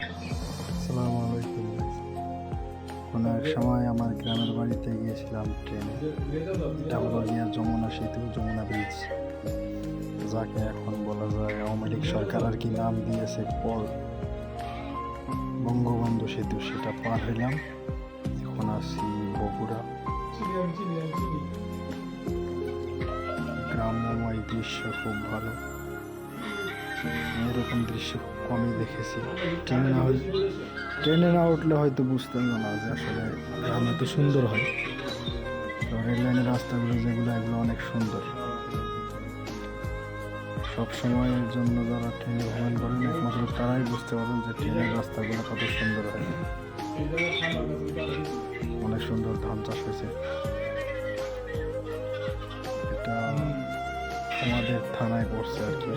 আসসালামু আলাইকুম। কোনো এক সময় আমার গ্রামের বাড়িতে গিয়েছিলাম ট্রেনে। এটা হলো গিয়া যমুনা সেতু, যমুনা ব্রিজ। যাকে এখন বলা যায় আওয়ামী লীগ সরকার আর কি নাম দিয়েছে পর বঙ্গবন্ধু সেতু, সেটা পার হইলাম। এখন আসি বগুড়া। গ্রাম্যময় দৃশ্য খুব ভালো। এরকম দৃশ্য কমই দেখেছি। ট্রেনে না হলে ট্রেনে না উঠলে হয়তো বুঝতাম না যে আসলে গ্রাম এত সুন্দর হয়। তো রেল লাইনের রাস্তাগুলো যেগুলো, এগুলো অনেক সুন্দর। সব সময়ের জন্য যারা ট্রেনে ভ্রমণ করেন, একমাত্র তারাই বুঝতে পারেন যে ট্রেনের রাস্তাগুলো কত সুন্দর হয়। অনেক সুন্দর ধান চাষ হয়েছে। আমাদের থানায় পড়ছে আর কি।